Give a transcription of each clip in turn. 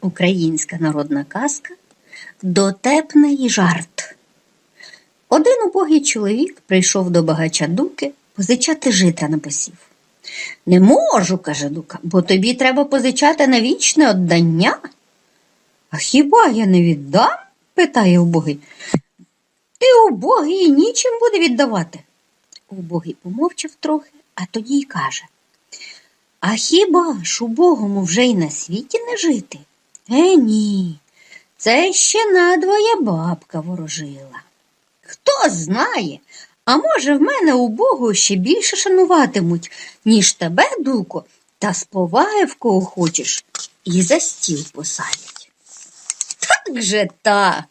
Українська народна казка Дотепний жарт. Один убогий чоловік прийшов до багача дуки позичати жита на посів. Не можу, каже дука, бо тобі треба позичати на вічне оддання. А хіба я не віддам? питає убогий. Ти убогий нічим буде віддавати. Убогий помовчав трохи, а тоді й каже. А хіба ж убогому вже й на світі не жити? Е, ні, це ще надвоє бабка ворожила. Хто знає, а може, в мене убогу ще більше шануватимуть, ніж тебе, дуко, та з в кого хочеш, і за стіл посадять. Так же так.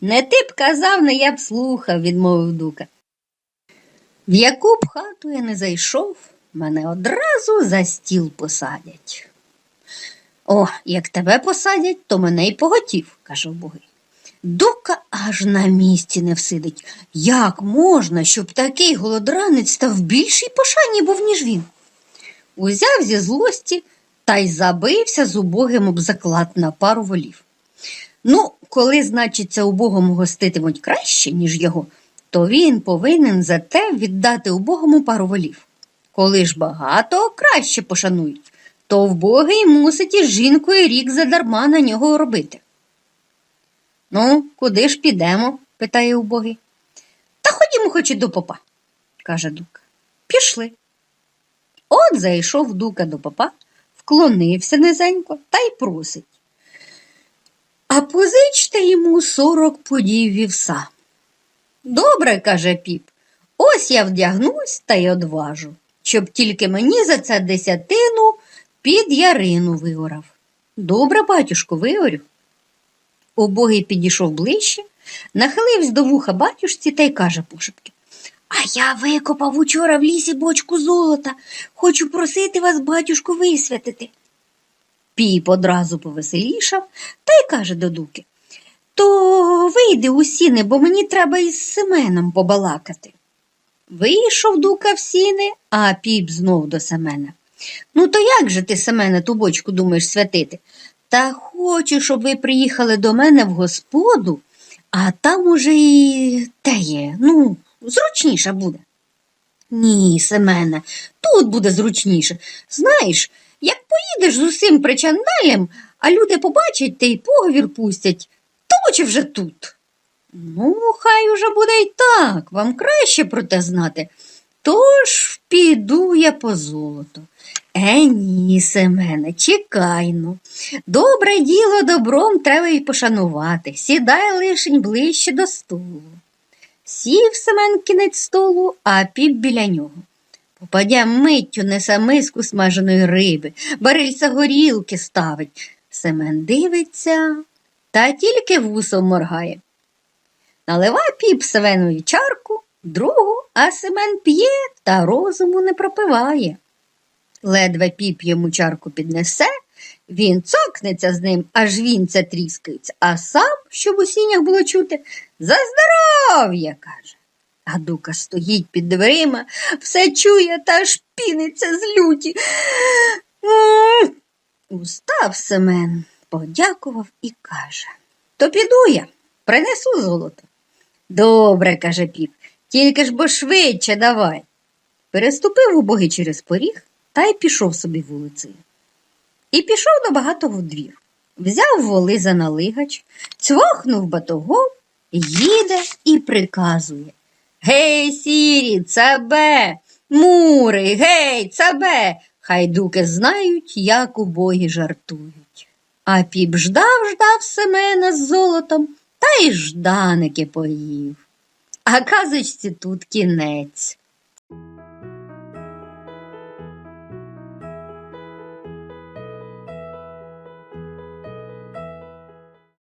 Не ти б казав, не я б слухав, відмовив дука. В яку б хату я не зайшов, мене одразу за стіл посадять. О, як тебе посадять, то мене й поготів, каже Богий. Дука аж на місці не всидить. Як можна, щоб такий голодранець став більший пошані був, ніж він? Узяв зі злості та й забився з убогим об заклад на пару волів. Ну, коли, значиться, убогому гоститимуть краще, ніж його, то він повинен за те віддати убогому пару волів. Коли ж багато краще пошанують, то вбогий мусить із жінкою рік задарма на нього робити. Ну, куди ж підемо? питає убогий. Та ходімо хоч і до попа, каже Дука. Пішли. От зайшов Дука до попа, вклонився низенько та й просить. А позичте йому сорок подів вівса. Добре, каже піп, ось я вдягнусь та й одважу, щоб тільки мені за це десятину під ярину виорав. Добре, батюшко, виорю. Убогий підійшов ближче, нахилився до вуха батюшці та й каже пошепки. А я викопав учора в лісі бочку золота. Хочу просити вас, батюшку, висвятити. Піп одразу повеселішав та й каже до дуки. То вийди у сіни, бо мені треба із Семеном побалакати. Вийшов дука в сіни, а піп знов до Семена. Ну, то як же ти, Семене, ту бочку думаєш святити? Та хочу, щоб ви приїхали до мене в господу, а там уже і те є, ну, зручніше буде. Ні, Семене, тут буде зручніше. Знаєш, як поїдеш з усім причандалем, а люди побачать та й поговір пустять, то очі вже тут. Ну, хай уже буде й так, вам краще про те знати. Тож піду я по золото. Е, ні, Семене, чекай ну. Добре діло добром треба й пошанувати. Сідай лишень ближче до столу. Сів Семен кінець столу, а піп біля нього. Попадя миттю несе миску смаженої риби, барильця горілки ставить. Семен дивиться та тільки вусом моргає. Налива піп Семенові чарку, другу, а Семен п'є та розуму не пропиває. Ледве піп йому чарку піднесе, він цокнеться з ним, аж вінця тріскається, а сам, щоб у сінях було чути, за здоров'я, каже. А дука стоїть під дверима, все чує та аж піниться з люті. Устав Семен, подякував і каже То піду я, принесу золото. Добре, каже піп, тільки ж бо швидше давай. Переступив убогий через поріг та й пішов собі вулицею. І пішов до багатого двір. Взяв воли за налигач, цвохнув батогом, їде і приказує. Гей, сірі, цабе, мури, гей, цабе. Хай дуки знають, як убогі жартують. А піп ждав, ждав Семена з золотом та й жданики поїв. А казочці тут кінець.